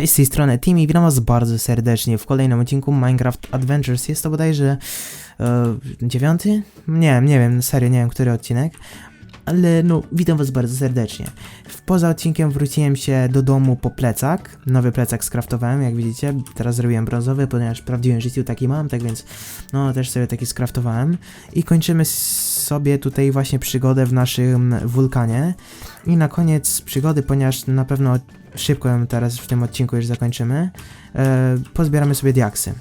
Cześć, z tej strony Team i witam was bardzo serdecznie w kolejnym odcinku Minecraft Adventures. Jest to bodajże e, dziewiąty? Nie, nie wiem, serio, nie wiem, który odcinek. Ale no, witam was bardzo serdecznie. Poza odcinkiem wróciłem się do domu po plecak. Nowy plecak skraftowałem, jak widzicie. Teraz zrobiłem brązowy, ponieważ w prawdziwym życiu taki mam, tak więc no też sobie taki skraftowałem. I kończymy sobie tutaj właśnie przygodę w naszym wulkanie. I na koniec przygody, ponieważ na pewno szybko ją teraz w tym odcinku już zakończymy, e, pozbieramy sobie diaksy.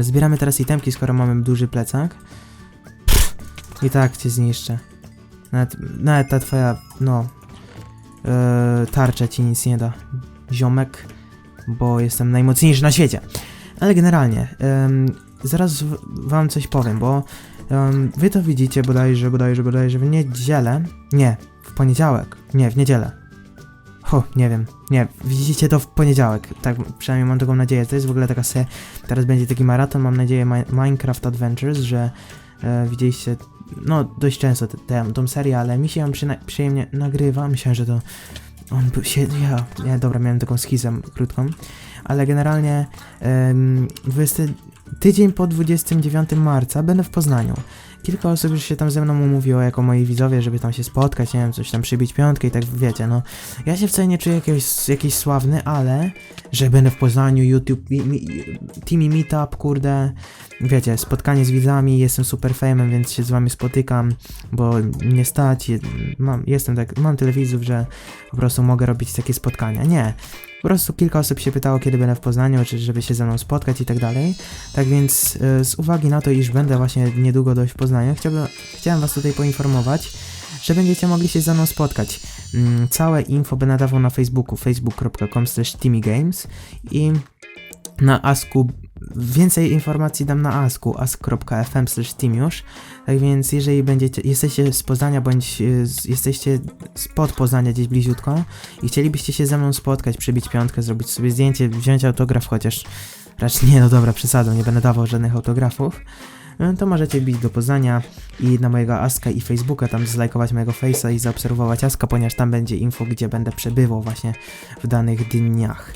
Zbieramy teraz itemki, skoro mamy duży plecak. I tak cię zniszczę. Nawet, nawet ta twoja, no, e, tarcza ci nic nie da. Ziomek, bo jestem najmocniejszy na świecie. Ale generalnie, em, zaraz wam coś powiem, bo em, wy to widzicie bodajże, bodajże, bodajże w niedzielę. Nie, w poniedziałek. Nie, w niedzielę. Ho, nie wiem. Nie, widzicie to w poniedziałek. Tak, przynajmniej mam taką nadzieję. To jest w ogóle taka se. Teraz będzie taki maraton, mam nadzieję, Mi Minecraft Adventures, że e, widzieliście, no, dość często tę- tą serię, ale mi się ją przyjemnie nagrywa. Myślałem, że to on się. Ja, nie, dobra, miałem taką schizę krótką, ale generalnie em, 20, tydzień po 29 marca będę w Poznaniu. Kilka osób już się tam ze mną umówiło jako moi widzowie, żeby tam się spotkać, nie wiem, coś tam przybić piątkę i tak wiecie, no. Ja się wcale nie czuję jakiś, jakiś sławny, ale że będę w Poznaniu, YouTube, mi, mi, Teamy Meetup, kurde, wiecie, spotkanie z widzami, jestem super famem, więc się z wami spotykam, bo nie stać, mam, jestem tak, mam tyle widzów, że po prostu mogę robić takie spotkania. Nie. Po prostu kilka osób się pytało, kiedy będę w Poznaniu, czy żeby się ze mną spotkać i tak dalej. Tak więc e, z uwagi na to, iż będę właśnie niedługo dość w Poznaniu, chciałbym, chciałem was tutaj poinformować, że będziecie mogli się ze mną spotkać. Mm, Całe info będę dawał na Facebooku, facebook.com games i na Asku więcej informacji dam na Asku, ask.fm już. Tak więc jeżeli będziecie, jesteście z Poznania bądź e, jesteście spod Poznania gdzieś bliziutko i chcielibyście się ze mną spotkać, przybić piątkę, zrobić sobie zdjęcie, wziąć autograf, chociaż raczej nie, no dobra, przesadą, nie będę dawał żadnych autografów, e, to możecie bić do Poznania i na mojego Aska i Facebooka, tam zlajkować mojego Face'a i zaobserwować Aska, ponieważ tam będzie info, gdzie będę przebywał właśnie w danych dniach.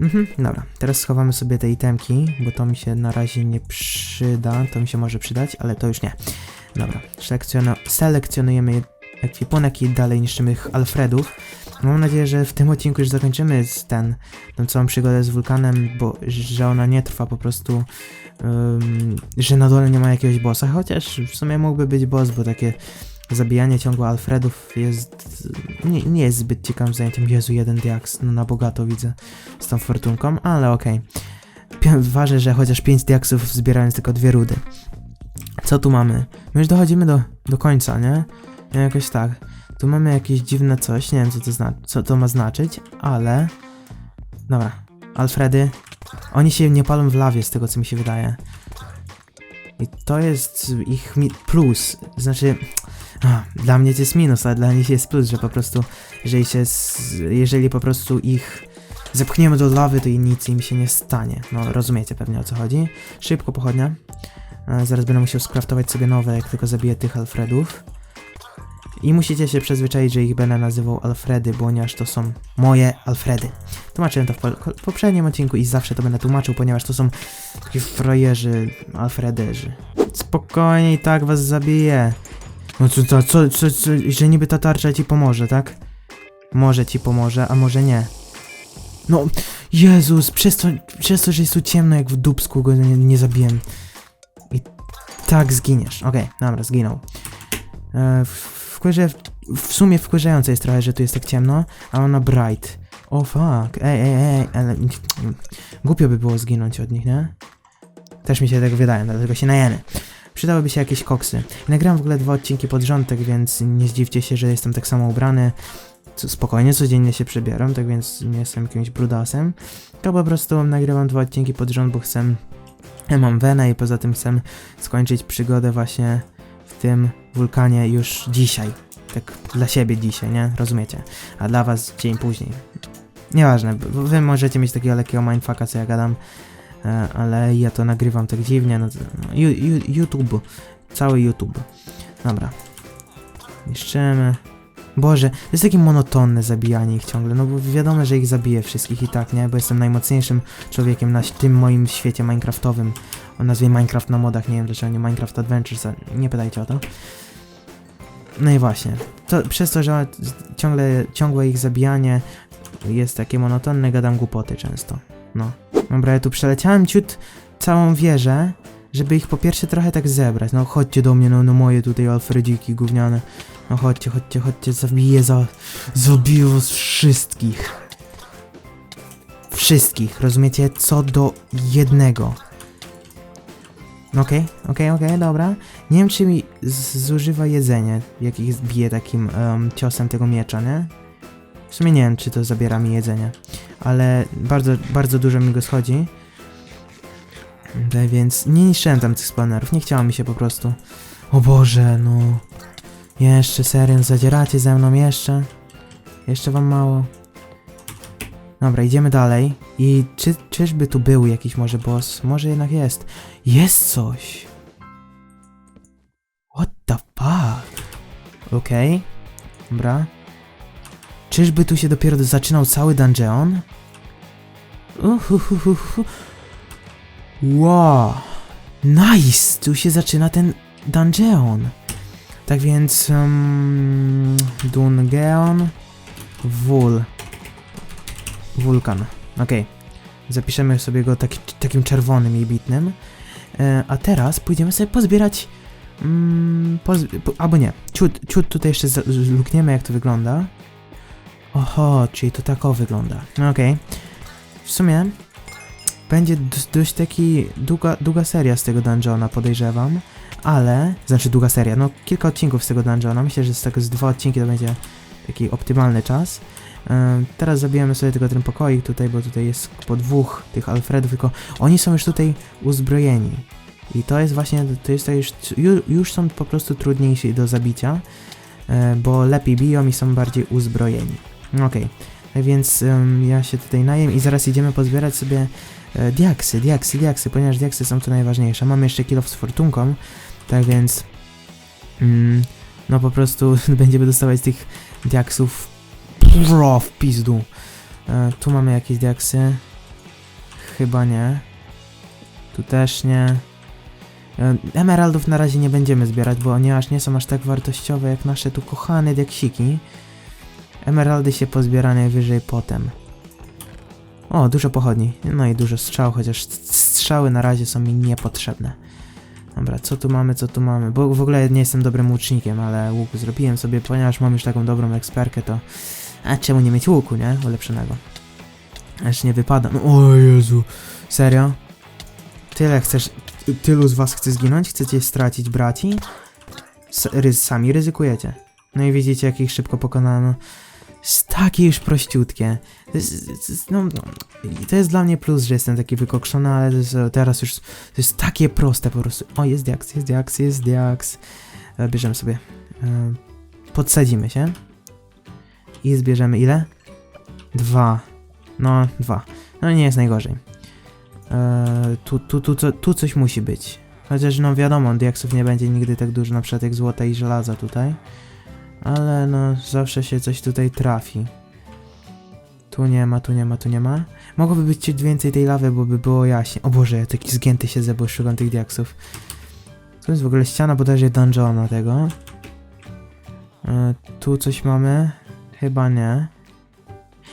Mhm, dobra, teraz schowamy sobie te itemki, bo to mi się na razie nie przyda, to mi się może przydać, ale to już nie. Dobra, selekcjono- selekcjonujemy ekwipunek i dalej niszczymy Alfredów. Mam nadzieję, że w tym odcinku już zakończymy z ten, tą całą przygodę z wulkanem, bo że ona nie trwa po prostu, ym, że na dole nie ma jakiegoś bossa, chociaż w sumie mógłby być boss, bo takie zabijanie ciągłe Alfredów jest, nie, nie jest zbyt ciekawym zajęciem. Jezu, jeden diaks, no na bogato widzę z tą fortunką, ale okej. Okay. Ważę, że chociaż 5 diaksów zbierając tylko dwie rudy. Co tu mamy? My już dochodzimy do, do końca, nie? Nie, Jakoś tak. Tu mamy jakieś dziwne coś, nie wiem co to, zna co to ma znaczyć, ale... Dobra, Alfredy, oni się nie palą w lawie z tego co mi się wydaje. I to jest ich plus, znaczy... A, dla mnie to jest minus, ale dla nich jest plus, że po prostu, jeżeli się, jeżeli po prostu ich zepchniemy do lawy, to nic im się nie stanie. No, rozumiecie pewnie o co chodzi. Szybko pochodnia. Zaraz będę musiał skraftować sobie nowe, jak tylko zabiję tych Alfredów. I musicie się przyzwyczaić, że ich będę nazywał Alfredy, ponieważ to są moje Alfredy. Tłumaczyłem to w po- poprzednim odcinku i zawsze to będę tłumaczył, ponieważ to są takie frajerzy, Alfrederzy. Spokojnie i tak was zabiję. No co, co, co, co, co, że niby ta tarcza ci pomoże, tak? Może ci pomoże, a może nie. No, Jezus, przez to, przez to że jest tu ciemno jak w dubsku, go nie, nie zabiłem. I tak zginiesz. Okej, dobra, zginął. E, w, wkurze, w sumie wkurzające jest trochę, że tu jest tak ciemno, a ona bright. O fuck, ej, ej, ej, ale głupio by było zginąć od nich, nie? Też mi się tak wydaje, dlatego się najemy. Przydałyby się jakieś koksy. Nagrałem w ogóle dwa odcinki pod rząd, tak więc nie zdziwcie się, że jestem tak samo ubrany. Co- Spokojnie, codziennie się przebieram, tak więc nie jestem jakimś brudasem. To po prostu nagrywam dwa odcinki pod rząd, bo chcę... Ja mam wenę i poza tym chcę skończyć przygodę właśnie w tym wulkanie już dzisiaj. Tak dla siebie dzisiaj, nie? Rozumiecie? A dla was dzień później. Nieważne, wy możecie mieć takiego lekkiego mindfucka, co ja gadam, ale ja to nagrywam tak dziwnie, no, YouTube, cały YouTube. Dobra. Niszczymy. Boże, to jest takie monotonne zabijanie ich ciągle, no bo wiadomo, że ich zabiję wszystkich i tak, nie? Bo jestem najmocniejszym człowiekiem na tym moim świecie minecraftowym. O nazwie Minecraft na modach, nie wiem dlaczego nie Minecraft Adventures, nie pytajcie o to. No i właśnie, to, przez to, że ciągle, ciągłe ich zabijanie jest takie monotonne, gadam głupoty często. No. Dobra, ja tu przeleciałem ciut całą wieżę, żeby ich po pierwsze trochę tak zebrać. No chodźcie do mnie, no, no moje tutaj Alfredziki gówniane. No chodźcie, chodźcie, chodźcie, zabiję za... Zabiję was wszystkich. Wszystkich, rozumiecie? Co do jednego. Okej, okej, okej, dobra. Nie wiem, czy mi zużywa jedzenie, jak ich bije takim em, ciosem tego miecza, nie? W sumie nie wiem, czy to zabiera mi jedzenie, ale bardzo, bardzo dużo mi go schodzi. Więc nie niszczyłem tam tych spawnerów, nie chciało mi się po prostu. O Boże, no. Jeszcze, serio, zadzieracie ze mną jeszcze? Jeszcze wam mało? Dobra, idziemy dalej. I czy, czyżby tu był jakiś może boss? Może jednak jest. Jest coś! What the fuck? Okej. Dobra. Czyżby tu się dopiero zaczynał cały dungeon? Wow. Nice! Tu się zaczyna ten dungeon. Tak więc... Um, dungeon... Wul. Wulkan. Okej. Zapiszemy sobie go taki, takim czerwonym i bitnym. E, a teraz pójdziemy sobie pozbierać... Mm, pozb po, albo nie. Ciut, ciut tutaj jeszcze lukniemy jak to wygląda. Oho, czyli to tak o wygląda. No okej. W sumie będzie dość taki długa, długa seria z tego dungeona, podejrzewam. Ale, znaczy długa seria, no kilka odcinków z tego dungeona. Myślę, że z tego z dwa odcinki to będzie taki optymalny czas. Teraz zabijemy sobie tylko ten pokoik tutaj, bo tutaj jest po dwóch tych Alfredów, tylko oni są już tutaj uzbrojeni. I to jest właśnie, to jest to już, ju- już są po prostu trudniejsi do zabicia, e, bo lepiej biją i są bardziej uzbrojeni. Okej, tak więc ym, ja się tutaj najem i zaraz idziemy pozbierać sobie e, diaksy, diaksy, diaksy, ponieważ diaksy są tu najważniejsze. Mamy jeszcze kilo z fortunką, tak więc mm, no po prostu będziemy dostawać tych diaksów pro w pizdu. E, tu mamy jakieś diaksy. Chyba nie. Tu też nie. E, Emeraldów na razie nie będziemy zbierać, bo oni aż nie są aż tak wartościowe jak nasze tu kochane diaksiki. Emeraldy się pozbiera najwyżej potem. O, dużo pochodni. No i dużo strzał, chociaż strzały na razie są mi niepotrzebne. Dobra, co tu mamy, co tu mamy? Bo w ogóle nie jestem dobrym łucznikiem, ale łuk zrobiłem sobie, ponieważ mam już taką dobrą eksperkę, to... A czemu nie mieć łuku, nie? Ulepszonego. Aż nie wypada. No, o Jezu. Serio? Tyle chcesz... ty- Tylu z was chce zginąć? Chcecie stracić braci? S sami ryzykujecie. No i widzicie, jak ich szybko pokonano. Jest takie już prościutkie. To jest, no, no, to jest dla mnie plus, że jestem taki wykokszony, ale jest, e, teraz już to jest takie proste po prostu. O, jest diaks, jest diaks, jest diaks. E, Bierzemy sobie. E, Podsadzimy się. I zbierzemy ile? Dwa. No, dwa. No nie jest najgorzej. E, tu, tu, tu, tu, tu coś musi być. Chociaż no wiadomo, diaksów nie będzie nigdy tak dużo, na przykład jak złota i żelaza tutaj. Ale no, zawsze się coś tutaj trafi. Tu nie ma, tu nie ma, tu nie ma. Mogłoby być ciut więcej tej lawy, bo by było jaśnie. O Boże, ja taki zgięty się bo szukam tych diaksów. Tu jest w ogóle ściana bodajże dungeona tego. E, tu coś mamy? Chyba nie.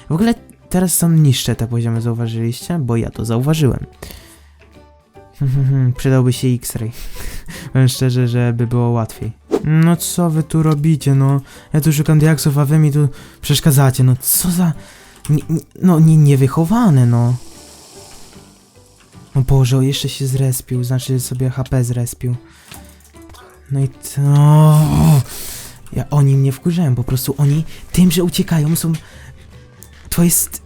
W ogóle teraz są niższe te poziomy, zauważyliście? Bo ja to zauważyłem. Przydałby się X-ray. Powiem szczerze, żeby było łatwiej. No co wy tu robicie, no? Ja tu szukam diaksów, a wy mi tu przeszkadzacie, no co za... No nie, niewychowane, no. O Boże, o, jeszcze się zrespił, znaczy sobie HP zrespił. No i to... Ja, oni mnie wkurzają, po prostu oni tym, że uciekają są... To jest...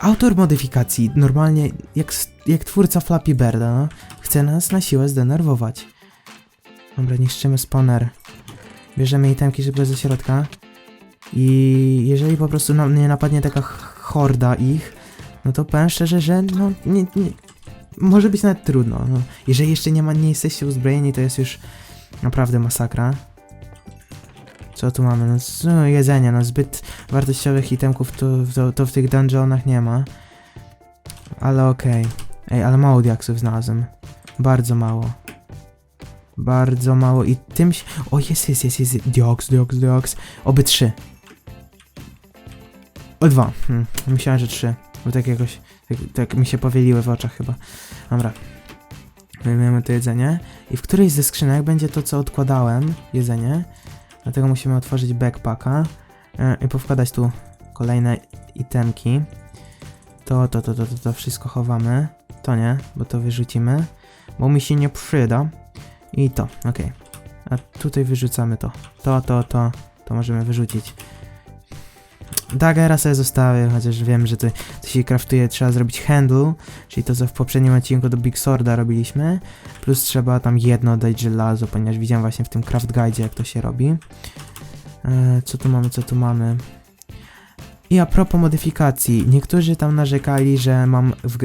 Autor modyfikacji, normalnie jak, jak twórca Flappy Birda, no, chce nas na siłę zdenerwować. Dobra, niszczymy spawner. Bierzemy itemki szybko ze środka. I jeżeli po prostu nie napadnie taka horda ich, no to powiem szczerze, że no nie, nie, może być nawet trudno. No. Jeżeli jeszcze nie, ma, nie jesteście uzbrojeni, to jest już naprawdę masakra. Co tu mamy? No, no jedzenie, no zbyt wartościowych itemków to, to, to w tych dungeonach nie ma. Ale okej. Ej, ale mało diaksów znalazłem. Bardzo mało. Bardzo mało i tym się... O, jest, jest, jest, jest. Dioks, dioks, dioks. Oby trzy. O, dwa. Hmm. Myślałem, że trzy. Bo tak jakoś... Tak, tak mi się powieliły w oczach chyba. Dobra. Wyjmiemy to jedzenie. I w którejś ze skrzynek będzie to, co odkładałem. Jedzenie. Dlatego musimy otworzyć backpacka. e, I powkładać tu kolejne itemki. To, to, to, to, to, to wszystko chowamy. To nie, bo to wyrzucimy. Bo mi się nie przyda. I to, ok. A tutaj wyrzucamy to. To, to, to. To możemy wyrzucić. Daggera sobie zostawię, chociaż wiem, że to, to się kraftuje, trzeba zrobić handle, czyli to co w poprzednim odcinku do Big Sworda robiliśmy, plus trzeba tam jedno dać żelazo, ponieważ widziałem właśnie w tym craft guide jak to się robi. E, co tu mamy, co tu mamy? I a propos modyfikacji, niektórzy tam narzekali, że mam, w,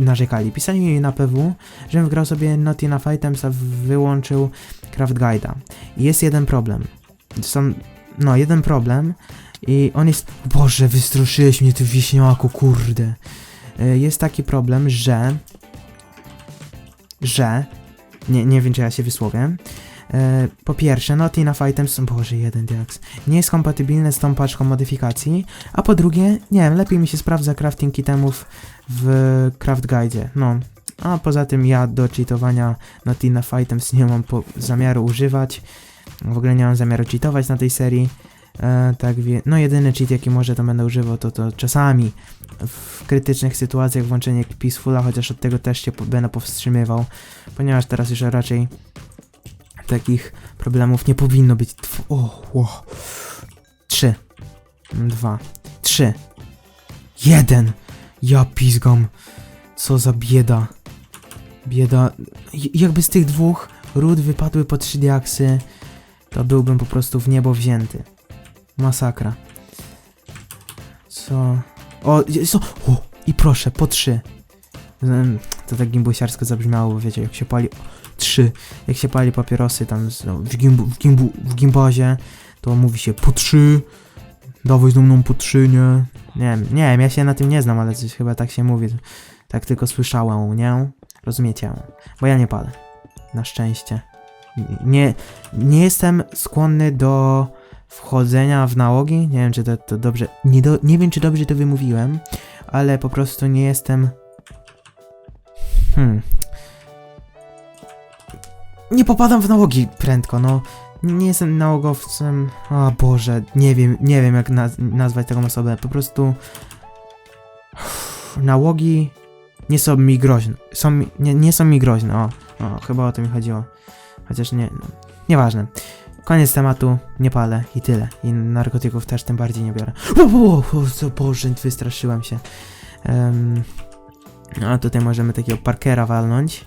narzekali, pisali mi na PW, żebym wgrał sobie Not Enough Items, a wyłączył Craft Guide'a. Jest jeden problem. Są, no, jeden problem i on jest... Boże, wystraszyłeś mnie ty wieśniaku, kurde. Y, Jest taki problem, że... Że... Nie, nie wiem, czy ja się wysłowię. E, Po pierwsze, Not Enough Items... Boże, jeden diaks. Nie jest kompatybilny z tą paczką modyfikacji. A po drugie, nie wiem, lepiej mi się sprawdza crafting itemów w Craft Guide. No. A poza tym ja do cheatowania Not Enough Items nie mam zamiaru używać. W ogóle nie mam zamiaru cheatować na tej serii. E, tak wie, no jedyny cheat jaki może to będę używał to to czasami w krytycznych sytuacjach włączenie Peacefula, chociaż od tego też się po, będę powstrzymywał, ponieważ teraz już raczej takich problemów nie powinno być. O, o. Trzy. Dwa. Trzy. Jeden. Ja pizgam. Co za bieda. Bieda. Jakby z tych dwóch ród wypadły po trzy diaksy, to byłbym po prostu w niebo wzięty. Masakra. Co? O, jest- o, o i proszę, po trzy. To tak gimbusiarsko zabrzmiało, bo wiecie, jak się pali... Trzy. Jak się pali papierosy tam no, w, gimbu, w, gimbu, w gimbazie, to mówi się po trzy. Dawaj ze mną po trzy, nie? Nie wiem, nie wiem, ja się na tym nie znam, ale coś chyba tak się mówi. Tak tylko słyszałem, nie? Rozumiecie? Bo ja nie palę. Na szczęście. Nie, nie jestem skłonny do wchodzenia w nałogi. Nie wiem, czy to, to dobrze. Nie, do, nie wiem, czy dobrze to wymówiłem, ale po prostu nie jestem. Hmm. Nie popadam w nałogi prędko, no. Nie jestem nałogowcem. O Boże, nie wiem, nie wiem jak naz nazwać taką osobę. Po prostu. Nałogi nie są mi groźne. Są mi, nie, nie są mi groźne, o. O, chyba o to mi chodziło. Chociaż nie, no, nieważne. Koniec tematu, nie palę i tyle. I narkotyków też tym bardziej nie biorę. O, o, o, o Boże, wystraszyłem się. Um, no, A tutaj możemy takiego Parkera walnąć.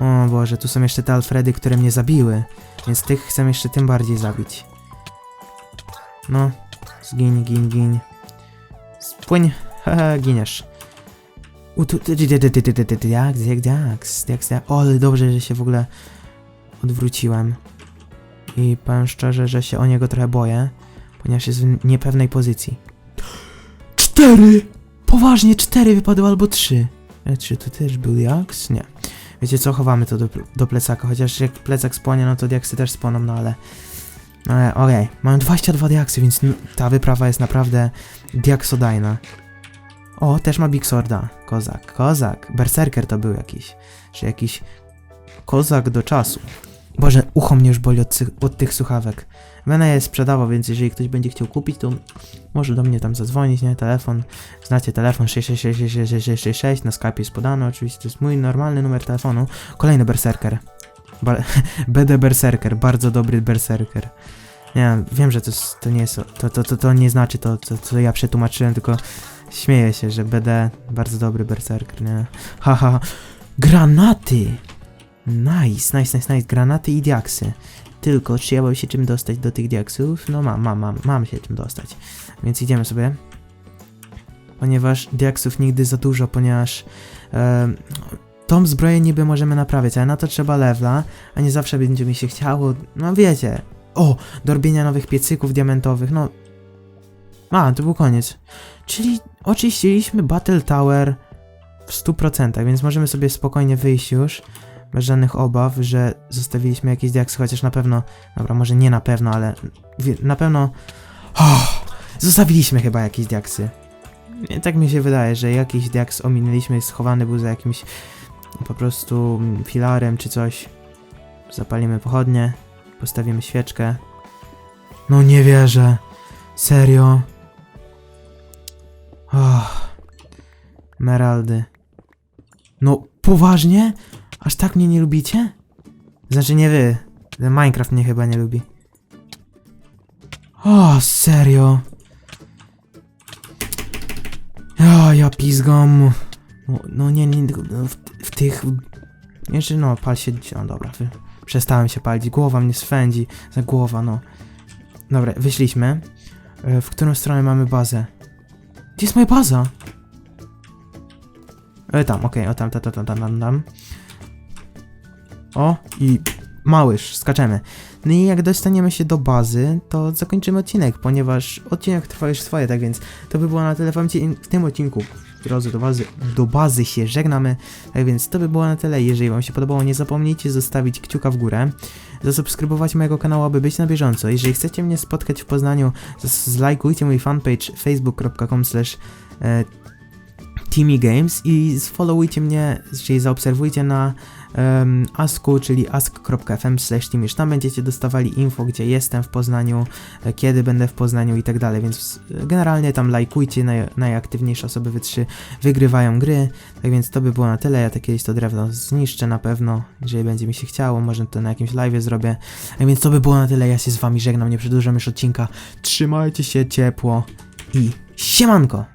O Boże, tu są jeszcze te Alfredy, które mnie zabiły. Więc tych chcę jeszcze tym bardziej zabić. No, zgiń, gin, gin. Spłyń, haha, giniesz. Jak, jak, jak, jak, jak, o, ale dobrze, że się w ogóle odwróciłem. I powiem szczerze, że się o niego trochę boję, ponieważ jest w niepewnej pozycji. Cztery! Poważnie, cztery wypadły albo trzy. E, czy to też był diaks? Nie. Wiecie co, chowamy to do, do plecaka, chociaż jak plecak spłonie, no to diaksy też spłoną, no ale... Ale okej, mam 22 diaksy, więc ta wyprawa jest naprawdę diaksodajna. O, też ma Big Sworda. Kozak, kozak. Berserker to był jakiś. Czy jakiś kozak do czasu. Boże, ucho mnie już boli od, od tych słuchawek. Będę je sprzedawał, więc jeżeli ktoś będzie chciał kupić, to może do mnie tam zadzwonić, nie? Telefon. Znacie telefon 666 na Skype jest podany, oczywiście to jest mój normalny numer telefonu. Kolejny berserker. BD Berserker, bardzo dobry berserker. Nie, wiem, że to, jest- to nie jest, to, to, to, to nie znaczy to, co co ja przetłumaczyłem, tylko śmieję się, że BD, bardzo dobry berserker, nie? Haha, granaty! Nice, nice, nice, nice, granaty i diaksy. Tylko, czy ja mam się czym dostać do tych diaksów? No mam, mam, mam, mam się czym dostać. Więc idziemy sobie. Ponieważ diaksów nigdy za dużo, ponieważ em, tą zbroję niby możemy naprawiać, ale na to trzeba levela, a nie zawsze będzie mi się chciało, no wiecie, O, do robienia nowych piecyków diamentowych, no... A, to był koniec. Czyli oczyściliśmy Battle Tower w 100%, więc możemy sobie spokojnie wyjść już, bez żadnych obaw, że zostawiliśmy jakieś diaksy, chociaż na pewno... Dobra, może nie na pewno, ale na pewno... Oh, zostawiliśmy chyba jakieś diaksy. Tak mi się wydaje, że jakiś diaks ominęliśmy, schowany był za jakimś po prostu filarem czy coś. Zapalimy pochodnie, postawimy świeczkę. No nie wierzę. Serio. Oh. Meraldy. No poważnie? Aż tak mnie nie lubicie? Znaczy nie wy. Minecraft mnie chyba nie lubi. O, serio. Ja, ja pizgam. No, no nie, nie, no, w, w tych... Jeszcze no, pal się... No dobra, wy, przestałem się palić, głowa mnie swędzi, za głowa, no. Dobra, wyszliśmy. E, W którą stronę mamy bazę? Gdzie jest moja baza? E, tam, okej, o tam, tam, tam, tam, tam, tam, tam. O, i małyż, skaczemy. No i jak dostaniemy się do bazy, to zakończymy odcinek, ponieważ odcinek trwa już swoje, tak więc to by było na tyle w tym- odcinku. Drodzy do bazy, do bazy się żegnamy, tak więc to by było na tyle. Jeżeli Wam się podobało, nie zapomnijcie zostawić kciuka w górę, zasubskrybować mojego kanału, aby być na bieżąco. Jeżeli chcecie mnie spotkać w Poznaniu, zlajkujcie mój fanpage facebook.com Teamy Games i sfollowujcie mnie, czyli zaobserwujcie na um, asku, czyli ask.fm teamish. Tam będziecie dostawali info, gdzie jestem w Poznaniu, e, kiedy będę w Poznaniu i tak dalej, więc e, generalnie tam lajkujcie, naj, najaktywniejsze osoby wytrzy wygrywają gry, tak więc to by było na tyle, ja to kiedyś to drewno zniszczę na pewno, jeżeli będzie mi się chciało, może to na jakimś live zrobię, tak więc to by było na tyle, ja się z wami żegnam, nie przedłużam już odcinka, trzymajcie się ciepło i siemanko!